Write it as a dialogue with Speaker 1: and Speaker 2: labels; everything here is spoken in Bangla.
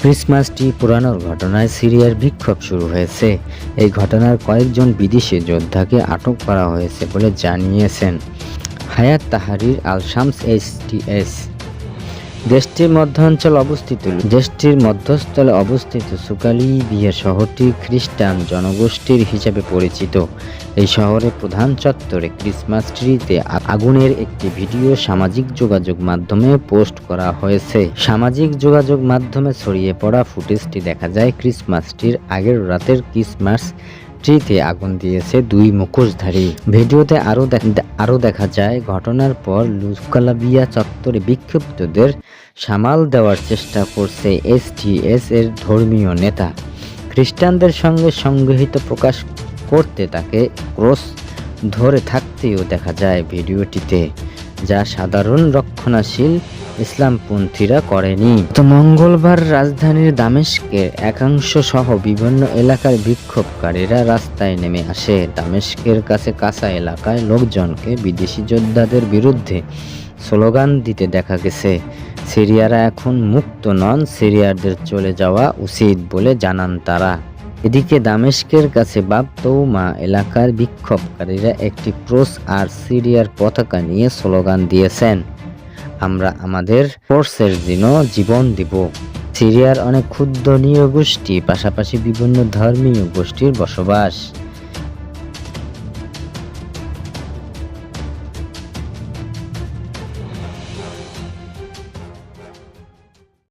Speaker 1: ক্রিসমাস ট্রি পোড়ানোর ঘটনায় সিরিয়ার বিক্ষোভ শুরু হয়েছে। এই ঘটনার কয়েকজন বিদেশি যোদ্ধাকে আটক করা হয়েছে বলে জানিয়েছেন। হায়াত তাহারির আল শামস এইচটিএস দেশটির মধ্যাঞ্চল অবস্থিত। দেশটির মধ্যস্থলে অবস্থিত সুকালিবিয়া শহরটি খ্রিস্টান জনগোষ্ঠীর হিসেবে পরিচিত। এই শহরের প্রধান চত্বরে ক্রিসমাস ট্রিতে আগুনের একটি ভিডিও সামাজিক যোগাযোগ মাধ্যমে পোস্ট করা হয়েছে। সামাজিক যোগাযোগ মাধ্যমে ছড়িয়ে পড়া ফুটেজটি দেখা যায় ক্রিসমাস ট্রির আগের রাতের ক্রিসমাস ট্রিতে আগুন দিয়েছে দুই মুখোশধারী। ভিডিওতে আরও আরও দেখা যায়, ঘটনার পর লুকালাবিয়া চত্বরে বিক্ষুব্ধদের সামাল দেওয়ার চেষ্টা করছে এসটিএস এর ধর্মীয় নেতা। খ্রিস্টানদের সঙ্গে সংগৃহীত প্রকাশ করতে তাকে ক্রস ধরে থাকতেও দেখা যায় ভিডিওটিতে, যা সাধারণ রক্ষণাশীল ইসলামপন্থীরা করেনি। তো মঙ্গলবার রাজধানীর দামেস্কের একাংশ সহ বিভিন্ন এলাকার বিক্ষোভকারীরা রাস্তায় নেমে আসে। দামেস্কের কাছে কাঁচা এলাকায় লোকজনকে বিদেশি যোদ্ধাদের বিরুদ্ধে স্লোগান দিতে দেখা গেছে। সিরিয়ারা এখন মুক্ত নন, সিরিয়ারদের চলে যাওয়া উচিত বলে জানান তারা। এদিকে দামেস্কের কাছে বাবতৌমা এলাকার বিক্ষোভকারীরা একটি ক্রস আর সিরিয়ার পতাকা নিয়ে স্লোগান দিয়েছেন। আমরা আমাদের ফোর্সের জন্য জীবন দিব। সিরিয়ার অনেক ক্ষুদ্র গোষ্ঠী পাশাপাশি বিভিন্ন ধর্মীয় গোষ্ঠীর বসবাস।